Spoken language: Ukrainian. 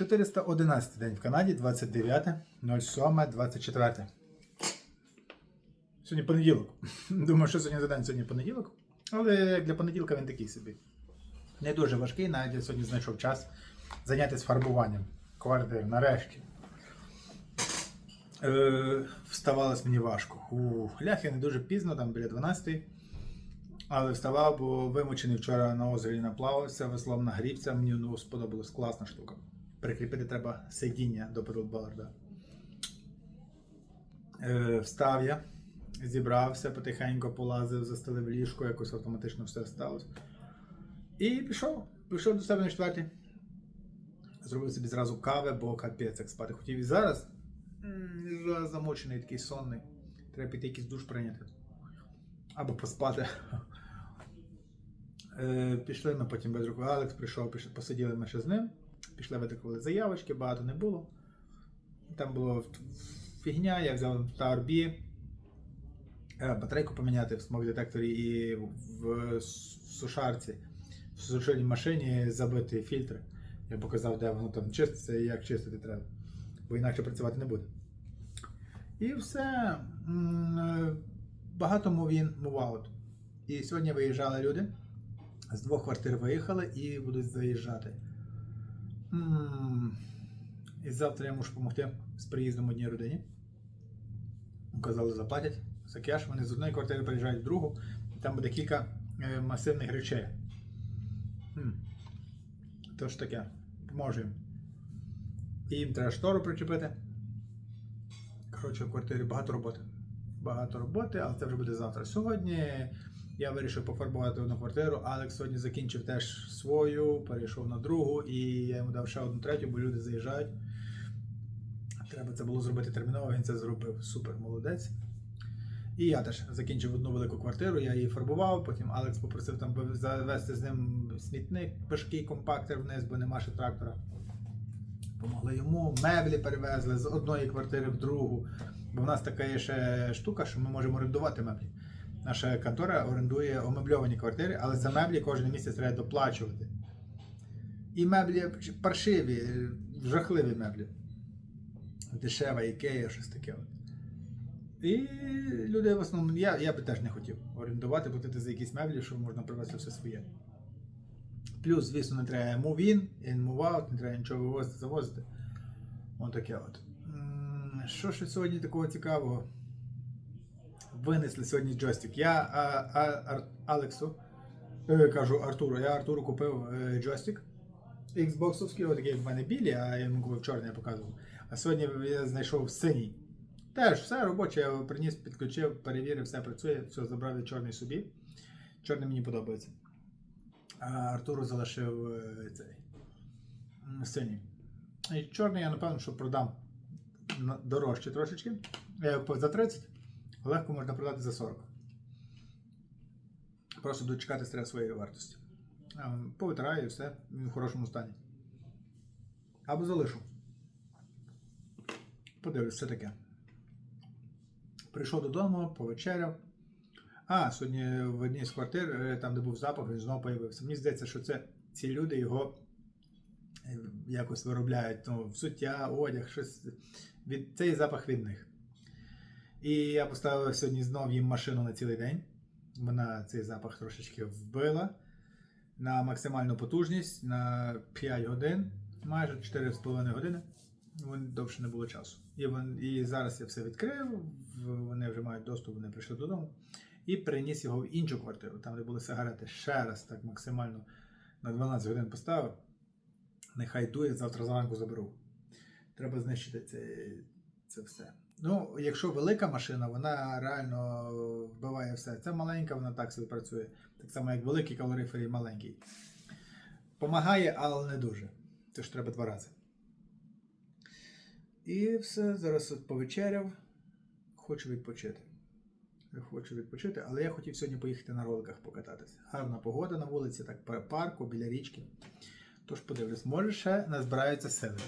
411 день в Канаді, 29.07.24. Сьогодні понеділок. Думаю, що сьогодні за день сьогодні понеділок. Але для понеділка він такий собі. Не дуже важкий, навіть я сьогодні знайшов час зайнятися фарбуванням квартир нарешті. Е, вставалось мені важко. Ух, ляг я не дуже пізно, там біля 12. Але вставав, бо вимучений вчора на озері наплавався, веслом нагрівся, мені ну, сподобалась класна штука. Прикріпити треба сидіння до педлборда. Е, встав я, зібрався, потихеньку полазив, застелив ліжко, якось автоматично все сталося. І пішов. Пішов до себе на четвертій. Зробив собі зразу кави, бо капець як спати хотів. І зараз вже замочений такий сонний. Треба піти якийсь душ прийняти. Або поспати. Е, Пішли ми потім без руку. Алекс прийшов, посиділи ми ще з ним. Пішли, видрукували заявочки, багато не було. Там було фігня, я взяв Tower B, е, батарейку поміняти в смок-детекторі і в сушарці, в сушильній машині забити фільтри. Я показав, де воно там чиститься і як чистити треба. Бо інакше працювати не буде. І все. Е, Багато мовін, муваут. І сьогодні виїжджали люди. З двох квартир виїхали і будуть заїжджати. І завтра я мушу допомогти з приїздом одній родині. Казали, заплатять за кеш. Вони з одної квартири переїжджають в другу, і там буде кілька е, масивних речей. Тож таке, поможу їм. І їм треба штору причепити. Коротше, в квартирі багато роботи. Багато роботи, але це вже буде завтра. Сьогодні я вирішив пофарбувати одну квартиру. Алекс сьогодні закінчив теж свою, перейшов на другу, і я йому дав ще одну третю, бо люди заїжджають. Треба це було зробити терміново, він це зробив. Супер, молодець. І я теж закінчив одну велику квартиру, я її фарбував, потім Алекс попросив там завести з ним смітник, важкий компактер вниз, бо нема ще трактора. Помогли йому, меблі перевезли з одної квартири в другу. Бо в нас така є ще штука, що ми можемо орендувати меблі. Наша контора орендує омебльовані квартири, але за меблі кожен місяць треба доплачувати. І меблі паршиві, жахливі меблі. Дешева ікея, щось таке. І люди в основному, я, я би теж не хотів орендувати, платити за якісь меблі, що можна привезти все своє. Плюс, звісно, не треба move in and move out, не треба нічого вивозити, завозити. Ось таке от. Що ще сьогодні такого цікавого? Винесли сьогодні джойстик. Я а, а, Ар- Алексу, е, кажу Артуру, я Артуру купив е, джойстик. Xboxовський, отакий в мене білі, а я йому купив чорний, я показував. А сьогодні я знайшов синій. Теж все робоче, я приніс, підключив, перевірив, все працює, все забрав я чорний собі. Чорний мені подобається. А Артуру залишив е, цей синій. І чорний я напевно, що продам дорожче трошечки. По- За 30 легко можна продати за 40. Просто дочекати треба своєї вартості. Повитираю і все, він в хорошому стані. Або залишу. Подивлюсь, все таке. Прийшов додому, повечеряв. А, сьогодні в одній з квартир, е, там, де був запах, він знову появився. Мені здається, що це ці люди його е, якось виробляють. Ну, взуття, одяг, щось. Від, цей запах від них. І я поставив сьогодні знов їм машину на цілий день. Вона цей запах трошечки вбила на максимальну потужність на 5 годин, майже 4,5 години. Вони довше не було часу. І, вон, і зараз я все відкрив, вони вже мають доступ, вони прийшли додому. І переніс його в іншу квартиру, там, де були сигарети. Ще раз так максимально на 12 годин поставив. Нехай дує, завтра зранку заберу. Треба знищити це, це все. Ну, якщо велика машина, вона реально вбиває все. Це маленька, вона так собі працює. Так само, як великий калорифер і маленький. Помагає, але не дуже. Це ж треба два рази. І все, зараз от повечеряв. Хочу відпочити. Я Хочу відпочити, але я хотів сьогодні поїхати на роликах покататися. Гарна погода на вулиці, так пар- парку, біля річки. Тож подивлюсь, може ще назбираються сили.